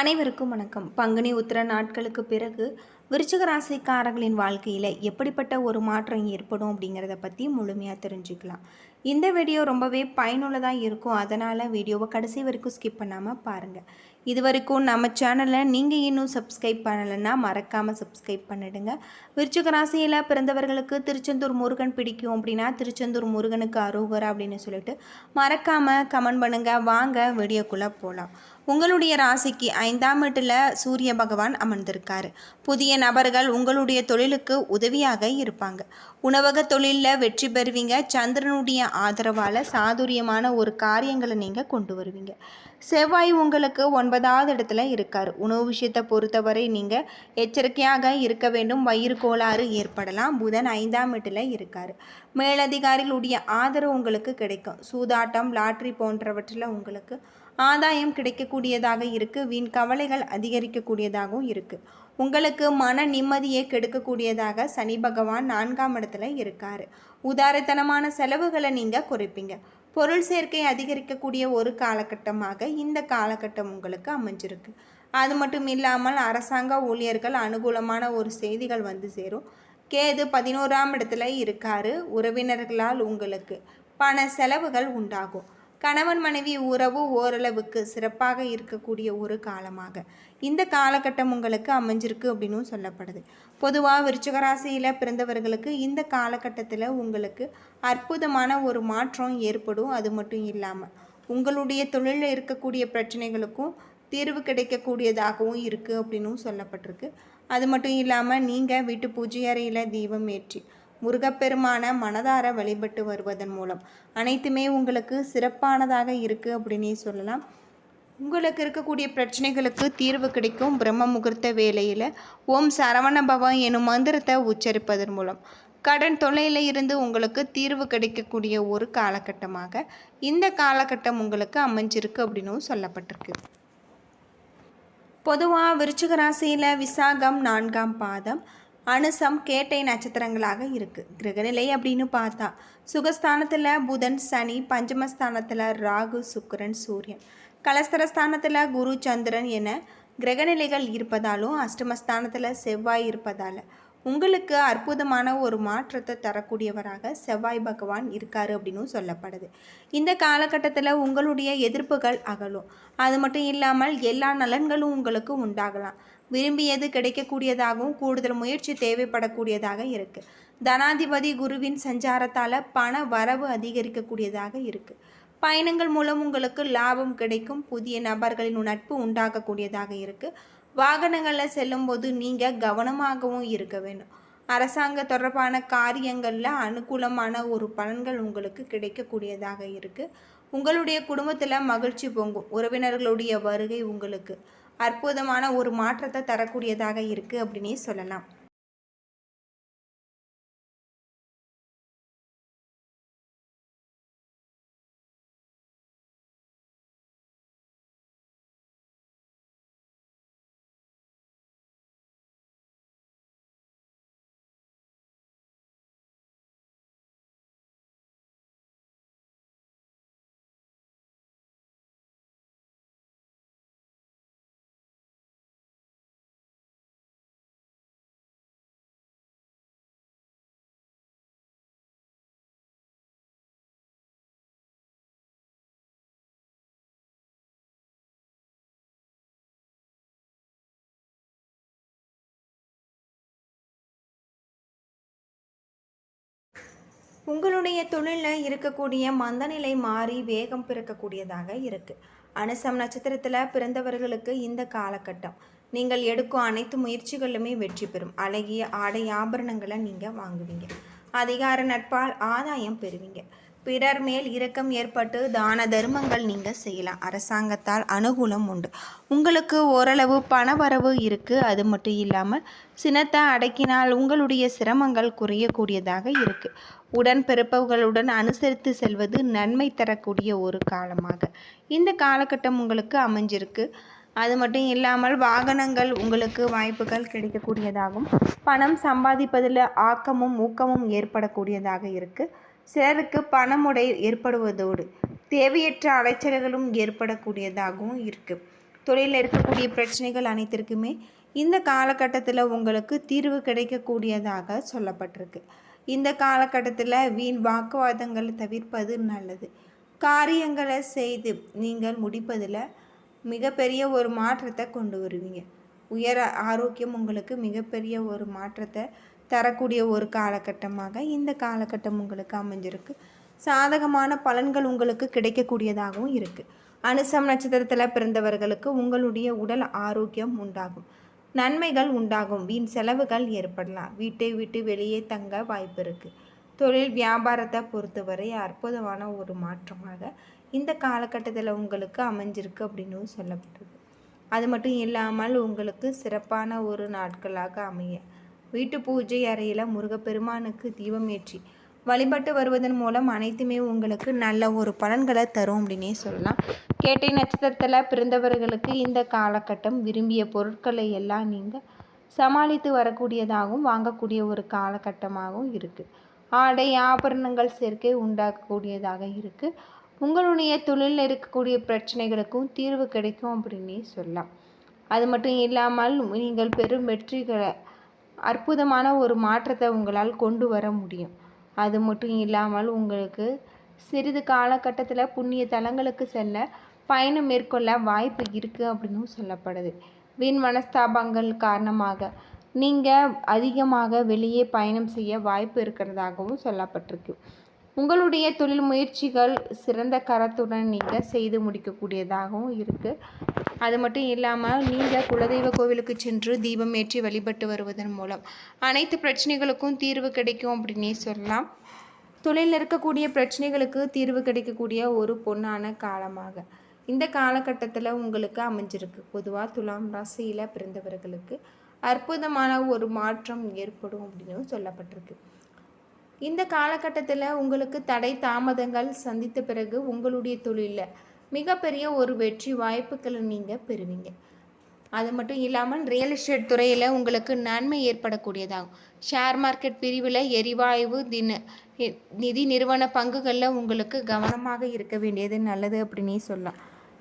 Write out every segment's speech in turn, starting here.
அனைவருக்கும் வணக்கம். பங்குனி உத்திர நாட்களுக்கு பிறகு விருச்சிக ராசிக்காரர்களின் வாழ்க்கையில் எப்படிப்பட்ட ஒரு மாற்றம் ஏற்படும் அப்படிங்கிறத பற்றி முழுமையாக தெரிஞ்சுக்கலாம். இந்த வீடியோ ரொம்பவே பயனுள்ளதாக இருக்கும். அதனால் வீடியோவை கடைசி வரைக்கும் ஸ்கிப் பண்ணாமல் பாருங்கள் இது வரைக்கும் நம்ம சேனலை நீங்கள் இன்னும் சப்ஸ்கிரைப் பண்ணலைன்னா மறக்காமல் சப்ஸ்கிரைப் பண்ணிடுங்க. விருச்சிக ராசியில் பிறந்தவர்களுக்கு திருச்செந்தூர் முருகன் பிடிக்கும் அப்படின்னா திருச்செந்தூர் முருகனுக்கு அருகரா அப்படின்னு சொல்லிட்டு மறக்காமல் கமெண்ட் பண்ணுங்கள் வாங்க வீடியோக்குள்ளே போகலாம் உங்களுடைய ராசிக்கு ஐந்தாம் வீட்டில் சூரிய பகவான் அமர்ந்திருக்காரு. புதிய நபர்கள் உங்களுடைய தொழிலுக்கு உதவியாக இருப்பாங்க. உணவக தொழிலில் வெற்றி பெறுவீங்க. சந்திரனுடைய ஆதரவால் சாதுரியமான ஒரு காரியங்களை நீங்கள் கொண்டு வருவீங்க. செவ்வாய் உங்களுக்கு ஒன்பதாவது இடத்துல இருக்கார். உணவு விஷயத்தை பொறுத்தவரை நீங்கள் எச்சரிக்கையாக இருக்க வேண்டும். வயிறு கோளாறு ஏற்படலாம். புதன் ஐந்தாம் வீட்டில் இருக்கார். மேலதிகாரிகளுடைய ஆதரவு உங்களுக்கு கிடைக்கும். சூதாட்டம் லாட்ரி போன்றவற்றில் உங்களுக்கு ஆதாயம் கிடைக்கக்கூடியதாக இருக்குது வீண் கவலைகள் அதிகரிக்கக்கூடியதாகவும் இருக்குது உங்களுக்கு மன நிம்மதியை கெடுக்கக்கூடியதாக சனி பகவான் நான்காம் இடத்துல இருக்கார். உதாரத்தனமான செலவுகளை நீங்கள் குறைப்பீங்க. பொருள் சேர்க்கை அதிகரிக்கக்கூடிய ஒரு காலகட்டமாக இந்த காலகட்டம் உங்களுக்கு அமைஞ்சிருக்கு. அது மட்டும் இல்லாமல் அரசாங்க ஊழியர்கள் அனுகூலமான ஒரு செய்திகள் வந்து சேரும். கேது பதினோராம் இடத்துல இருக்காரு உறவினர்களால் உங்களுக்கு. பண செலவுகள் உண்டாகும். கணவன் மனைவி உறவு ஓரளவுக்கு சிறப்பாக இருக்கக்கூடிய ஒரு காலமாக. இந்த காலகட்டம் உங்களுக்கு அமைஞ்சிருக்கு அப்படின்னும் சொல்லப்படுது. பொதுவாக விருச்சகராசியில் பிறந்தவர்களுக்கு இந்த காலகட்டத்தில் உங்களுக்கு அற்புதமான ஒரு மாற்றம் ஏற்படும். அது மட்டும் இல்லாமல் உங்களுடைய தொழிலில் இருக்கக்கூடிய பிரச்சனைகளுக்கும் தீர்வு கிடைக்கக்கூடியதாகவும் இருக்குது அப்படின்னும் சொல்லப்பட்டிருக்கு. அது மட்டும் இல்லாமல் நீங்கள் வீட்டு பூஜை அறையில் தீபம் ஏற்றி முருகப்பெருமான மனதார வழிபட்டு வருவதன் மூலம் அனைத்துமே உங்களுக்கு சிறப்பானதாக இருக்குது அப்படின்னே சொல்லலாம். உங்களுக்கு இருக்கக்கூடிய பிரச்சனைகளுக்கு தீர்வு கிடைக்கும் பிரம்ம முகூர்த்த வேலையில் ஓம் சரவண பவ எனும் மந்திரத்தை உச்சரிப்பதன் மூலம் கடன் தொல்லையில் இருந்து உங்களுக்கு தீர்வு கிடைக்கக்கூடிய ஒரு காலகட்டமாக இந்த காலகட்டம் உங்களுக்கு அமைஞ்சிருக்கு அப்படின்னும் சொல்லப்பட்டிருக்கு. பொதுவாக விருச்சிக ராசியில் விசாகம் நான்காம் பாதம் அனுசம் கேட்டை நட்சத்திரங்களாக இருக்குது கிரகநிலை அப்படின்னு பார்த்தா சுகஸ்தானத்தில் புதன் சனி பஞ்சமஸ்தானத்தில் ராகு சுக்கரன் சூரியன். கலஸ்தரஸ்தானத்தில் குரு சந்திரன் என கிரகநிலைகள் இருப்பதாலும் அஷ்டமஸ்தானத்தில் செவ்வாய் இருப்பதால் உங்களுக்கு அற்புதமான ஒரு மாற்றத்தை தரக்கூடியவராக செவ்வாய் பகவான் இருக்கார் அப்படின்னு சொல்லப்படுது. இந்த காலகட்டத்தில் உங்களுடைய எதிர்ப்புகள் அகலும். அது மட்டும் இல்லாமல் எல்லா நலன்களும் உங்களுக்கு உண்டாகலாம். விரும்பியது கிடைக்கக்கூடியதாகவும் கூடுதல் முயற்சி தேவைப்படக்கூடியதாக இருக்குது தனாதிபதி குருவின் சஞ்சாரத்தால் பண வரவு அதிகரிக்கக்கூடியதாக இருக்குது பயணங்கள் மூலம் உங்களுக்கு லாபம் கிடைக்கும். புதிய நபர்களின் நட்பு உண்டாகக்கூடியதாக இருக்குது வாகனங்களில் செல்லும்போது நீங்கள் கவனமாகவும் இருக்க வேண்டும். அரசாங்க தொடர்பான காரியங்களில் அனுகூலமான ஒரு பலன்கள் உங்களுக்கு கிடைக்கக்கூடியதாக இருக்குது உங்களுடைய குடும்பத்தில் மகிழ்ச்சி பொங்கும். உறவினர்களுடைய வருகை உங்களுக்கு அற்புதமான ஒரு மாற்றத்தை தரக்கூடியதாக இருக்குது அப்படின்னே சொல்லலாம். உங்களுடைய தொழிலில் இருக்கக்கூடிய மந்தநிலை மாறி வேகம் பிறக்கக்கூடியதாக இருக்குது அனுசம் நட்சத்திரத்தில் பிறந்தவர்களுக்கு இந்த காலகட்டம். நீங்கள் எடுக்கும் அனைத்து முயற்சிகளுமே வெற்றி பெறும். அழகிய ஆடை ஆபரணங்களை நீங்கள் வாங்குவீங்க. அதிகார நட்பால் ஆதாயம் பெறுவீங்க. பிறர் மேல் இரக்கம் ஏற்பட்டு தான தர்மங்கள் நீங்கள் செய்யலாம். அரசாங்கத்தால் அனுகூலம் உண்டு. உங்களுக்கு ஓரளவு பண வரவு இருக்குது அது மட்டும் இல்லாமல் சினத்தை அடக்கினால் உங்களுடைய சிரமங்கள் குறையக்கூடியதாக இருக்குது உடன் பிறப்பவர்களுடன் அனுசரித்து செல்வது நன்மை தரக்கூடிய ஒரு காலமாக. இந்த காலகட்டம் உங்களுக்கு அமைஞ்சிருக்கு. அது மட்டும் இல்லாமல் வாகனங்கள் உங்களுக்கு வாய்ப்புகள் கிடைக்கக்கூடியதாகும். பணம் சம்பாதிப்பதில் ஆக்கமும் ஊக்கமும் ஏற்படக்கூடியதாக இருக்குது சிலருக்கு பணமுடை ஏற்படுவதோடு தேவையற்ற அலைச்சல்களும் ஏற்படக்கூடியதாகவும் இருக்குது தொழிலில் இருக்கக்கூடிய பிரச்சனைகள் அனைத்திற்குமே இந்த காலகட்டத்தில் உங்களுக்கு தீர்வு கிடைக்கக்கூடியதாக சொல்லப்பட்டிருக்கு. இந்த காலகட்டத்தில் வீண் வாக்குவாதங்களை தவிர்ப்பது நல்லது. காரியங்களை செய்து நீங்கள் முடிப்பதில் மிகப்பெரிய ஒரு மாற்றத்தை கொண்டு வருவீங்க. உயர ஆரோக்கியம் உங்களுக்கு மிகப்பெரிய ஒரு மாற்றத்தை தரக்கூடிய ஒரு காலகட்டமாக இந்த காலகட்டம் உங்களுக்கு அமைஞ்சிருக்கு. சாதகமான பலன்கள் உங்களுக்கு கிடைக்கக்கூடியதாகவும் இருக்குது அனுசம் நட்சத்திரத்தில் பிறந்தவர்களுக்கு உங்களுடைய உடல் ஆரோக்கியம் உண்டாகும். நன்மைகள் உண்டாகும். வீண் செலவுகள் ஏற்படலாம். வீட்டை விட்டு வெளியே தங்க வாய்ப்பு இருக்குது தொழில் வியாபாரத்தை பொறுத்தவரை அற்புதமான ஒரு மாற்றமாக இந்த காலகட்டத்தில் உங்களுக்கு அமைஞ்சிருக்கு அப்படின்னு சொல்லப்படுது அது மட்டும் இல்லாமல் உங்களுக்கு சிறப்பான ஒரு நாட்களாக அமைய. வீட்டு பூஜை அறையில் முருகப்பெருமானுக்கு தீபம் ஏற்றி வழிபட்டு வருவதன் மூலம் அனைத்துமே உங்களுக்கு நல்ல ஒரு பலன்களை தரும் அப்படின்னே சொல்லலாம். கேட்டை நட்சத்திரத்தில் பிறந்தவர்களுக்கு இந்த காலகட்டம் விரும்பிய பொருட்களை எல்லாம் நீங்கள் சமாளித்து வரக்கூடியதாகவும் வாங்கக்கூடிய ஒரு காலகட்டமாகவும் இருக்குது ஆடை ஆபரணங்கள் சேர்க்கை உண்டாக்கக்கூடியதாக இருக்குது உங்களுடைய தொழிலில் இருக்கக்கூடிய பிரச்சனைகளுக்கும் தீர்வு கிடைக்கும் அப்படின்னே சொல்லலாம். அது மட்டும் இல்லாமல் நீங்கள் பெரும் வெற்றிகளை அற்புதமான ஒரு மாற்றத்தை உங்களால் கொண்டு வர முடியும். அது மட்டும் இல்லாமல் உங்களுக்கு சிறிது காலகட்டத்தில் புண்ணிய தலங்களுக்கு செல்ல பயணம் மேற்கொள்ள வாய்ப்பு இருக்குது அப்படின்னு சொல்லப்படுது. வீண் மனஸ்தாபங்கள் காரணமாக நீங்கள் அதிகமாக வெளியே பயணம் செய்ய வாய்ப்பு இருக்கிறதாகவும் சொல்லப்பட்டிருக்கு. உங்களுடைய தொழில் முயற்சிகள் சிறந்த கரத்துடன் நீங்கள் செய்து முடிக்கக்கூடியதாகவும் இருக்குது அது மட்டும் இல்லாமல் நீங்கள் குலதெய்வ கோவிலுக்கு சென்று தீபம் ஏற்றி வழிபட்டு வருவதன் மூலம் அனைத்து பிரச்சனைகளுக்கும் தீர்வு கிடைக்கும் அப்படின்னே சொல்லலாம். தொழிலில் இருக்கக்கூடிய பிரச்சனைகளுக்கு தீர்வு கிடைக்கக்கூடிய ஒரு பொண்ணான காலமாக. இந்த காலகட்டத்தில் உங்களுக்கு அமைஞ்சிருக்கு. பொதுவாக துலாம் ராசியில் பிறந்தவர்களுக்கு அற்புதமான ஒரு மாற்றம் ஏற்படும் அப்படின்னு சொல்லப்பட்டிருக்கு. இந்த காலகட்டத்தில் உங்களுக்கு தடை தாமதங்கள் சந்தித்த பிறகு உங்களுடைய தொழிலில் மிகப்பெரிய ஒரு வெற்றி வாய்ப்புகளை நீங்கள் பெறுவீங்க. அது மட்டும் இல்லாமல் ரியல் எஸ்டேட் துறையில் உங்களுக்கு நன்மை ஏற்படக்கூடியதாகும். ஷேர் மார்க்கெட் பிரிவில் எரிவாயு தின நிதி நிறுவன பங்குகளில் உங்களுக்கு கவனமாக இருக்க வேண்டியது நல்லது அப்படின்னே சொல்லலாம்.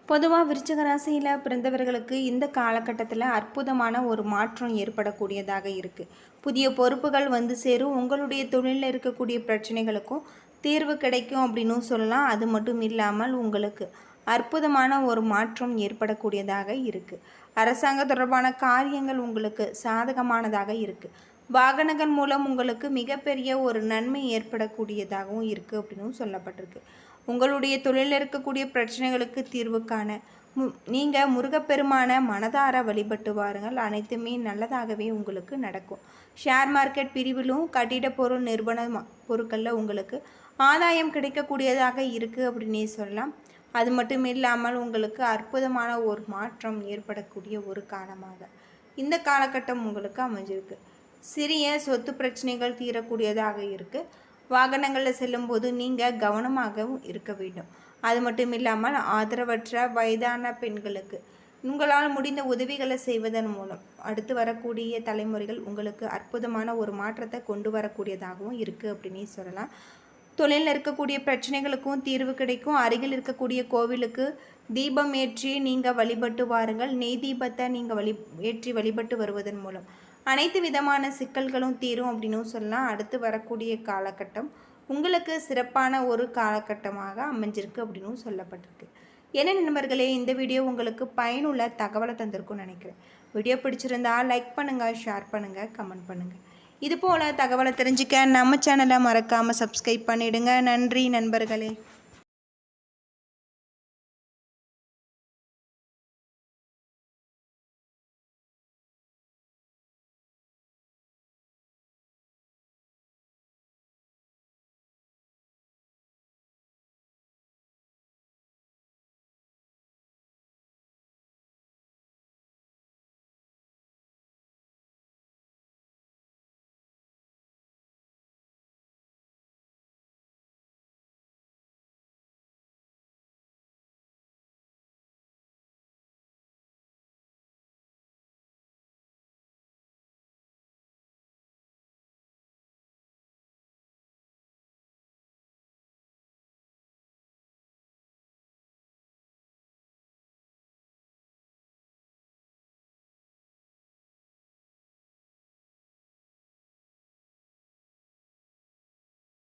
பொதுவாக விருச்சகராசியில் பிறந்தவர்களுக்கு இந்த காலகட்டத்தில் அற்புதமான ஒரு மாற்றம் ஏற்படக்கூடியதாக இருக்குது புதிய பொறுப்புகள் வந்து சேரும். உங்களுடைய தொழிலில் இருக்கக்கூடிய பிரச்சனைகளுக்கும் தீர்வு கிடைக்கும் அப்படின்னும் சொல்லலாம். அது மட்டும் இல்லாமல் உங்களுக்கு அற்புதமான ஒரு மாற்றம் ஏற்படக்கூடியதாக இருக்குது அரசாங்க தொடர்பான காரியங்கள் உங்களுக்கு சாதகமானதாக இருக்குது வாகனங்கள் மூலம் உங்களுக்கு மிகப்பெரிய ஒரு நன்மை ஏற்படக்கூடியதாகவும் இருக்குது அப்படின்னு சொல்லப்பட்டிருக்கு. உங்களுடைய தொழிலில் இருக்கக்கூடிய பிரச்சனைகளுக்கு தீர்வு காண நீங்கள் முருகப்பெருமான மனதார வழிபட்டு வாருங்கள். அனைத்துமே நல்லதாகவே உங்களுக்கு நடக்கும். ஷேர் மார்க்கெட் பிரிவிலும் கட்டிட பொருள் நிறுவன பொருட்களில் உங்களுக்கு ஆதாயம் கிடைக்கக்கூடியதாக இருக்குது அப்படின்னே சொல்லலாம். அது மட்டும் இல்லாமல் உங்களுக்கு அற்புதமான ஒரு மாற்றம் ஏற்படக்கூடிய ஒரு காலமாக இந்த காலகட்டம் உங்களுக்கு அமைஞ்சிருக்கு. சிறிய சொத்து பிரச்சனைகள் தீரக்கூடியதாக இருக்குது வாகனங்களில் செல்லும்போது நீங்கள் கவனமாகவும் இருக்க வேண்டும். அது மட்டும் இல்லாமல் ஆதரவற்ற வயதான பெண்களுக்கு. உங்களால் முடிந்த உதவிகளை செய்வதன் மூலம் அடுத்து வரக்கூடிய தலைமுறைகள் உங்களுக்கு அற்புதமான ஒரு மாற்றத்தை கொண்டு வரக்கூடியதாகவும் இருக்குது அப்படின்னு சொல்லலாம். தொழிலில் இருக்கக்கூடிய பிரச்சனைகளுக்கும் தீர்வு கிடைக்கும். அருகில் இருக்கக்கூடிய கோவிலுக்கு தீபம் ஏற்றி நீங்கள் வழிபட்டு வாருங்கள். நெய் தீபத்தை நீங்கள் வழி ஏற்றி வழிபட்டு வருவதன் மூலம் அனைத்து விதமான சிக்கல்களும் தீரும் அப்படின்னும் சொல்லலாம். அடுத்து வரக்கூடிய காலகட்டம் உங்களுக்கு சிறப்பான ஒரு காலகட்டமாக அமைஞ்சிருக்கு அப்படின்னு சொல்லப்பட்டிருக்கு. என்ன நண்பர்களே இந்த வீடியோ உங்களுக்கு பயனுள்ள தகவலை தந்திருக்கும்னு நினைக்கிறேன். வீடியோ பிடிச்சிருந்தா லைக் பண்ணுங்கள் ஷேர் பண்ணுங்கள் கமெண்ட் பண்ணுங்கள் இது போல் தகவலை தெரிஞ்சுக்க நம்ம சேனலை மறக்காமல் சப்ஸ்கிரைப் பண்ணிவிடுங்க நன்றி நண்பர்களே.